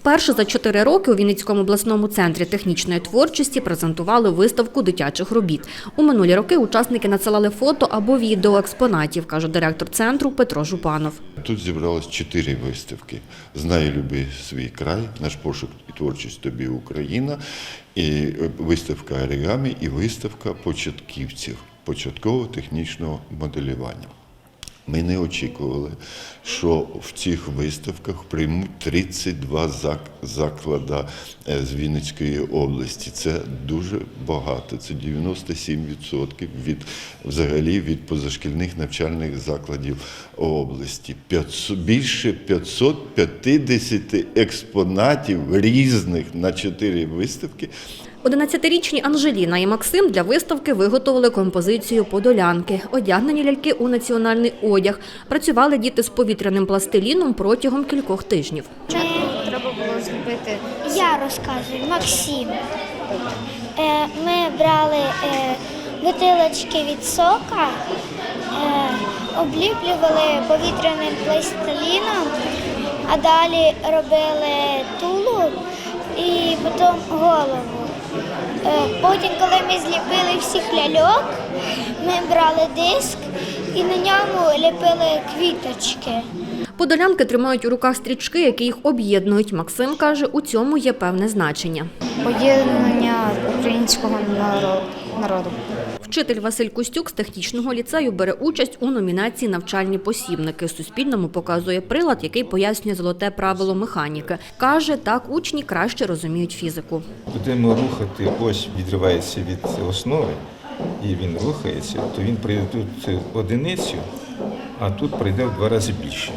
Вперше за чотири роки у Вінницькому обласному центрі технічної творчості презентували виставку дитячих робіт. У минулі роки учасники надсилали фото або відео експонатів, каже директор центру Петро Жупанов. Тут зібралось чотири виставки. Знай, люби свій край, наш пошук і творчість тобі Україна, і е, виставка оригамі, і виставка початківців, початково-технічного моделювання. Ми не очікували, що в цих виставках приймуть 32 зак- заклада е, з Вінницької області. Це дуже багато. Це 97% від взагалі від позашкільних навчальних закладів області. 500, більше 550 експонатів різних на чотири виставки. 11-річні Анжеліна і Максим для виставки виготовили композицію Подолянки. Одягнені ляльки у національний одяг. Працювали діти з повітряним пластиліном протягом кількох тижнів. Спочатку треба було зробити. Я розказую, Максим. Е, Ми брали е, бутилочки від сока, е, обліплювали повітряним пластиліном, а далі робили тулуб і потім голову. Е, Потім, коли ми зліпили всіх ляльок, ми брали диск і на ньому ліпили квіточки. Подолянки тримають у руках стрічки, які їх об'єднують. Максим каже, у цьому є певне значення. Поєднання українського народу. Вчитель Василь Костюк з технічного ліцею бере участь у номінації Навчальні посібники. Суспільному показує прилад, який пояснює золоте правило механіки. Каже, так учні краще розуміють фізику. Будемо рухати, ось відривається від основи, і він рухається, то він прийде тут одиницю, а тут прийде в два рази більше.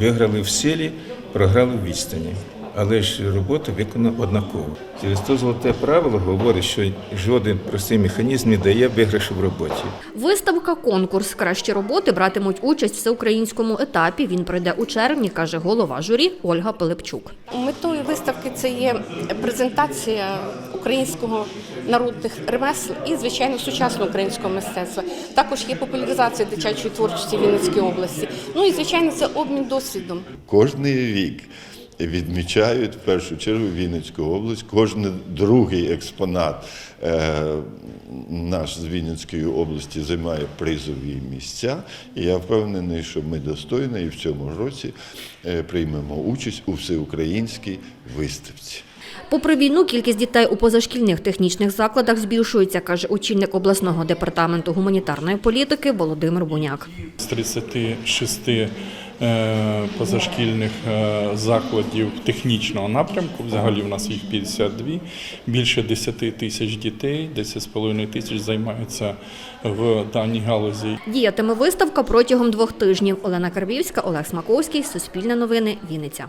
Виграли в силі, програли в відстані. Але ж робота виконана однаково. Через то золоте правило говорить, що жоден простий механізм не дає виграшу в роботі. Виставка конкурс кращі роботи братимуть участь в всеукраїнському етапі. Він пройде у червні, каже голова журі Ольга Пилипчук. Метою виставки це є презентація українського народних ремесел і, звичайно, сучасного українського мистецтва. Також є популяризація дитячої творчості в Вінницькій області. Ну і звичайно, це обмін досвідом. Кожний рік відмічають в першу чергу Вінницьку область. Кожен другий експонат е, наш з Вінницької області займає призові місця. І я впевнений, що ми достойно і в цьому році е, приймемо участь у всеукраїнській виставці. Попри війну, кількість дітей у позашкільних технічних закладах збільшується, каже очільник обласного департаменту гуманітарної політики Володимир Буняк. З 36 е, позашкільних е, закладів технічного напрямку, взагалі в нас їх 52, більше 10 тисяч дітей, 10,5 тисяч займаються в даній галузі. Діятиме виставка протягом двох тижнів. Олена Карбівська, Олег Смаковський, Суспільне новини, Вінниця.